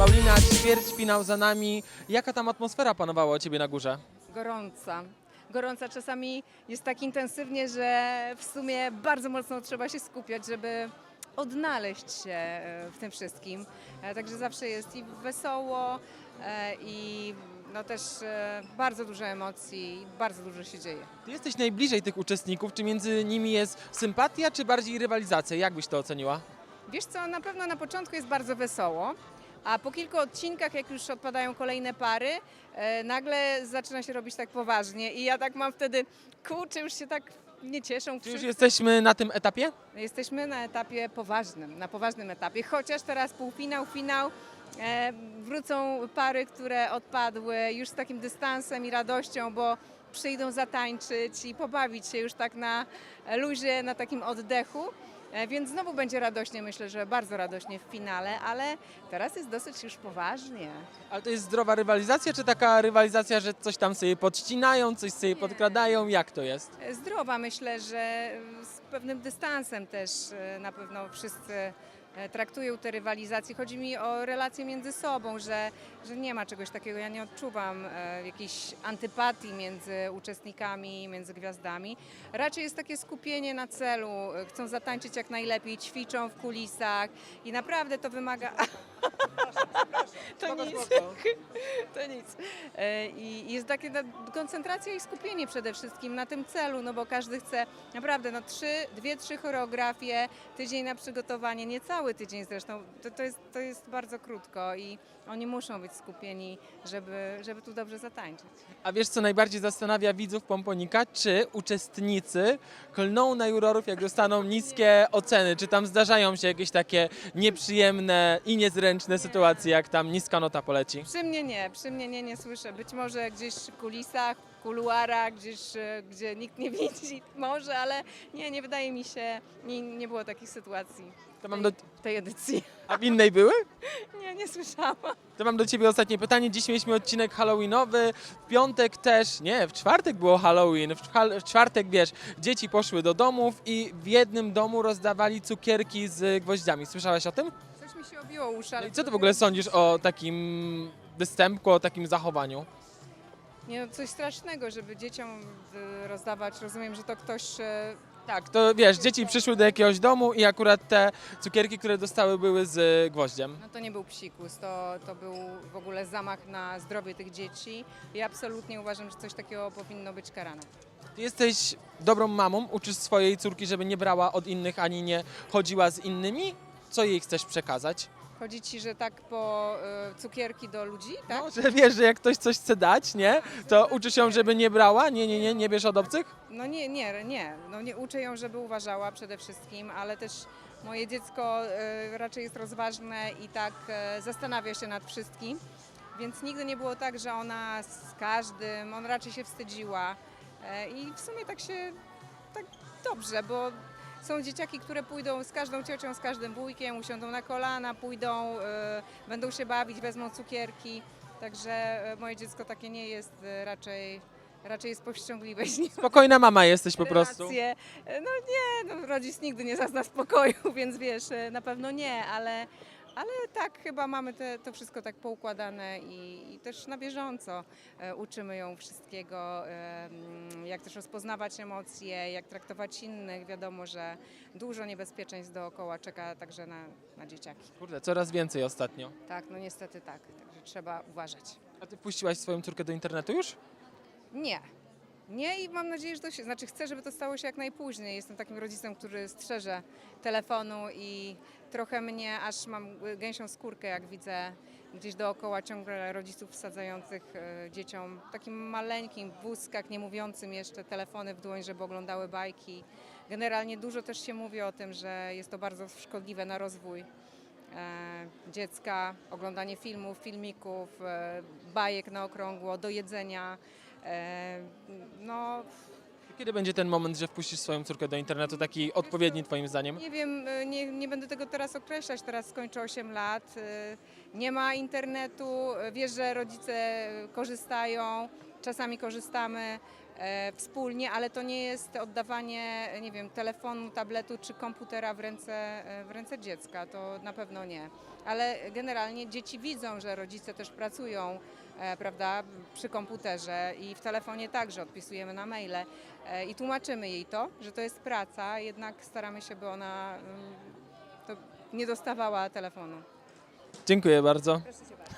Paulina, ćwierćfinał za nami. Jaka tam atmosfera panowała u Ciebie na górze? Gorąca. Gorąca czasami jest tak intensywnie, że w sumie bardzo mocno trzeba się skupiać, żeby odnaleźć się e, w tym wszystkim. E, Także zawsze jest i wesoło, e, i no też bardzo dużo emocji, bardzo dużo się dzieje. Ty jesteś najbliżej tych uczestników. Czy między nimi jest sympatia, czy bardziej rywalizacja? Jak byś to oceniła? Wiesz co, na pewno na początku jest bardzo wesoło, a po kilku odcinkach, jak już odpadają kolejne pary, e, nagle zaczyna się robić tak poważnie i ja tak mam wtedy, kurczę, już się tak nie cieszą. Czy już jesteśmy na tym etapie? Jesteśmy na etapie poważnym, na poważnym etapie, chociaż teraz półfinał, finał, e, wrócą pary, które odpadły już z takim dystansem i radością, bo przyjdą zatańczyć i pobawić się już tak na luzie, na takim oddechu. E, Więc znowu będzie radośnie, myślę, że bardzo radośnie w finale, ale teraz jest dosyć już poważnie. Ale to jest zdrowa rywalizacja, czy taka rywalizacja, że coś tam sobie podcinają, coś sobie podkradają? Jak to jest? E, Zdrowa, myślę, że z pewnym dystansem też e, na pewno wszyscy traktują te rywalizacje. Chodzi mi o relacje między sobą, że, że nie ma czegoś takiego. Ja nie odczuwam e, jakiejś antypatii między uczestnikami, między gwiazdami. Raczej jest takie skupienie na celu. E, Chcą zatańczyć jak najlepiej, ćwiczą w kulisach i naprawdę to wymaga... to nic. To nic. E, I jest takie koncentracja i skupienie przede wszystkim na tym celu, no bo każdy chce naprawdę no trzy, dwie, trzy choreografie, tydzień na przygotowanie, nie cały tydzień zresztą. To, to, jest, to jest bardzo krótko i oni muszą być skupieni, żeby, żeby tu dobrze zatańczyć. A wiesz, co najbardziej zastanawia widzów Pomponika? Czy uczestnicy klną na jurorów, jak dostaną niskie oceny? Czy tam zdarzają się jakieś takie nieprzyjemne i niezręczne sytuacje, jak tam niska nota poleci? Przy mnie nie, przy mnie nie, nie słyszę. Być może gdzieś w kulisach, kuluarach, gdzieś, e, gdzie nikt nie widzi, może, ale nie, nie wydaje mi się, nie, nie było takich sytuacji To mam do... w tej edycji. A w innej były? Nie, nie słyszałam. To mam do Ciebie ostatnie pytanie. Dziś mieliśmy odcinek Halloweenowy, w piątek też, nie, w czwartek było Halloween. W, w czwartek, wiesz, dzieci poszły do domów i w jednym domu rozdawali cukierki z gwoździami. Słyszałaś o tym? Mi się obiło uszy, No ale... i co Ty w ogóle sądzisz o takim występku, o takim zachowaniu? Nie, no, coś strasznego, żeby dzieciom y, rozdawać. Rozumiem, że to ktoś... e, Tak, to wiesz, dzieci przyszły do jakiegoś domu i akurat te cukierki, które dostały, były z gwoździem. No to nie był psikus, to, to był w ogóle zamach na zdrowie tych dzieci. I absolutnie uważam, że coś takiego powinno być karane. Ty jesteś dobrą mamą, uczysz swojej córki, żeby nie brała od innych ani nie chodziła z innymi. Co jej chcesz przekazać? Chodzi ci, że tak po e, cukierki do ludzi, tak? No, że wiesz, że jak ktoś coś chce dać, nie? To uczysz ją, żeby nie brała? Nie, nie, nie, nie bierz od obcych? No nie, nie, nie. No nie uczę ją, żeby uważała przede wszystkim, ale też moje dziecko e, raczej jest rozważne i tak e, zastanawia się nad wszystkim. Więc nigdy nie było tak, że ona z każdym, on raczej się wstydziła. E, I w sumie tak się, tak dobrze, bo są dzieciaki, które pójdą z każdą ciocią, z każdym wujkiem, usiądą na kolana, pójdą, e, będą się bawić, wezmą cukierki. Także e, moje dziecko takie nie jest, e, raczej, raczej jest powściągliwe. Spokojna mama jesteś po prostu. relacje. No nie, no rodzic nigdy nie zazna spokoju, więc wiesz, na pewno nie, ale, ale tak chyba mamy te, to wszystko tak poukładane i, i też na bieżąco e, uczymy ją wszystkiego, jak też rozpoznawać emocje, jak traktować innych. Wiadomo, że dużo niebezpieczeństw dookoła czeka także na, na dzieciaki. Kurde, coraz więcej ostatnio. Tak, no niestety tak, także trzeba uważać. A ty puściłaś swoją córkę do internetu już? Nie. Nie i mam nadzieję, że to się, znaczy chcę, żeby to stało się jak najpóźniej. Jestem takim rodzicem, który strzeże telefonu i trochę mnie aż mam gęsią skórkę, jak widzę gdzieś dookoła ciągle rodziców wsadzających e, dzieciom takim maleńkim wózkach, nie mówiącym jeszcze telefony w dłoń, żeby oglądały bajki. Generalnie dużo też się mówi o tym, że jest to bardzo szkodliwe na rozwój e, dziecka, oglądanie filmów, filmików, e, bajek na okrągło, do jedzenia. E, no, Kiedy będzie ten moment, że wpuścisz swoją córkę do internetu, taki odpowiedni twoim zdaniem? nie wiem, e, nie, nie będę tego teraz określać, teraz skończę 8 lat. e, Nie ma internetu, wiesz, że rodzice korzystają, czasami korzystamy. wspólnie, ale to nie jest oddawanie, nie wiem, telefonu, tabletu czy komputera w ręce, w ręce dziecka, to na pewno nie. Ale generalnie dzieci widzą, że rodzice też pracują, prawda, przy komputerze i w telefonie także odpisujemy na maile e, i tłumaczymy jej to, że to jest praca, jednak staramy się, by ona mm, nie dostawała telefonu. Dziękuję bardzo. Proszę cię bardzo.